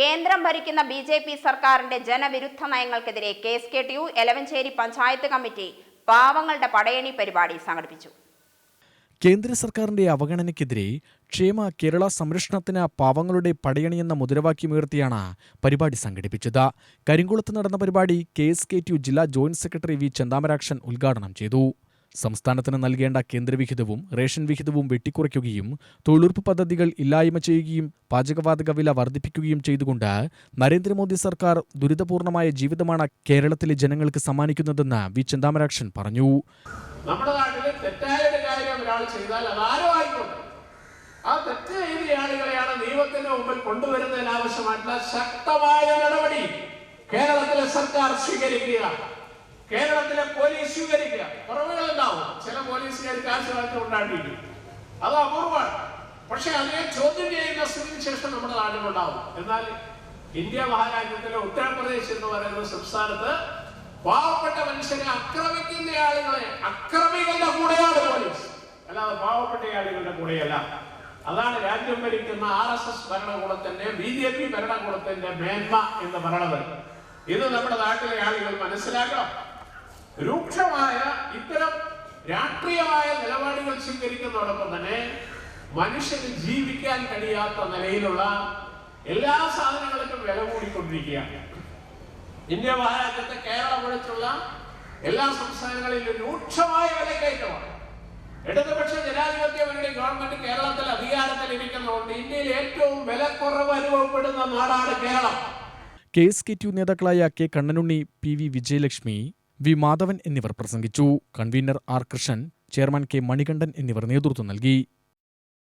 കേന്ദ്രം ഭരിക്കുന്ന B J P സർക്കാരിന്റെ ജനവിരുദ്ധ നയങ്ങൾക്കെതിരെ K S K T U Elavanchery panchayat committee പാവങ്ങളുടെ പടയണി പരിപാടി സംഘടിപ്പിച്ചു. കേന്ദ്ര സർക്കാരിന്റെ അവഗണനയ്ക്കെതിരെ ക്ഷേമ കേരള സംരക്ഷണത്തിന് പാവങ്ങളുടെ പടയണി പടയണിയെന്ന മുദ്രാവാക്യമുയർത്തിയാണ് പരിപാടി സംഘടിപ്പിച്ചത്. കരിങ്കുളത്ത് നടന്ന പരിപാടി K S K T U ജില്ലാ ജോയിന്റ് സെക്രട്ടറി വി ചന്ദാമരാക്ഷൻ ഉദ്ഘാടനം ചെയ്തു. സംസ്ഥാനത്തിന് നൽകേണ്ട കേന്ദ്രവിഹിതവും റേഷൻ വിഹിതവും വെട്ടിക്കുറയ്ക്കുകയും തൊഴിലുറപ്പ് പദ്ധതികൾ ഇല്ലായ്മ ചെയ്യുകയും പാചകവാതക വില വർദ്ധിപ്പിക്കുകയും ചെയ്തുകൊണ്ട് നരേന്ദ്രമോദി സർക്കാർ ദുരിതപൂർണമായ ജീവിതമാണ് കേരളത്തിലെ ജനങ്ങൾക്ക് സമ്മാനിക്കുന്നതെന്ന് വി ചെന്താമരാക്ഷൻ പറഞ്ഞു. നമ്മുടെ നാട്ടിൽ തെറ്റായ ഒരു കാര്യം ഒരാൾ ചെയ്താൽ ആ നിയമത്തിന്റെ ശക്തമായ നടപടി കേരളത്തിലെ സർക്കാർ സ്വീകരിക്കുക കേരളത്തിലെ പോലീസ് സ്വീകരിക്കുക പോലീസുകാർ കാശ് വാങ്ങി കൊണ്ടാടിയിരിക്കും അത് അപൂർവമാണ്. പക്ഷെ അതിനെ ചോദ്യം ചെയ്യുന്ന സ്ഥിതിക്ക് ശേഷം നമ്മുടെ നാട്ടിലുണ്ടാവും എന്നാൽ ഇന്ത്യ മഹാരാജ്യത്തിലെ ഉത്തർപ്രദേശ് എന്ന് പറയുന്ന സംസ്ഥാനത്ത് പാവപ്പെട്ട മനുഷ്യരെ ആക്രമിക്കുന്ന ആളുകളെ അക്രമികളുടെ കൂടെയാണ് പോലീസ്. അല്ലാതെ പാവപ്പെട്ട ആളുകളുടെ കൂടെയല്ല. അതാണ് രാജ്യം ഭരിക്കുന്ന ആർ എസ് എസ് ഭരണകൂടത്തിന്റെ ബി ജെ പി ഭരണകൂടത്തിന്റെ മേന്മ എന്ന് പറയണത് ഇത് നമ്മുടെ നാട്ടിലെ ആളുകൾ മനസ്സിലാക്കണം. രൂക്ഷമായ ഇത്തരം രാഷ്ട്രീയമായ നിലപാടുകൾ സ്വീകരിക്കുന്നതോടൊപ്പം തന്നെ മനുഷ്യന് ജീവിക്കാൻ കഴിയാത്ത നിലയിലുള്ള എല്ലാ സാധനങ്ങൾക്കും വില കൂടിക്കൊണ്ടിരിക്കുകയാണ്. ഇന്ത്യ മഹാരാജ്യത്തെ കേരളം ഒഴിച്ചുള്ള എല്ലാ സംസ്ഥാനങ്ങളിലും രൂക്ഷമായ വിലക്കയറ്റമാണ്. ഇടതുപക്ഷ ജനാധിപത്യ മുന്നണി ഗവൺമെന്റ് കേരളത്തിൽ അധികാരത്തിൽ ഇരിക്കുന്നതുകൊണ്ട് ഇന്ത്യയിൽ ഏറ്റവും വിലക്കുറവ് അനുഭവപ്പെടുന്ന നാടാണ് Kerala. K S K T നേതാക്കളായ K Kannanunni P V Vijayalakshmi V Madhavan എന്നിവർ പ്രസംഗിച്ചു. Convener R Krishnan chairman K Manikandan എന്നിവർ നേതൃത്വം നൽകി.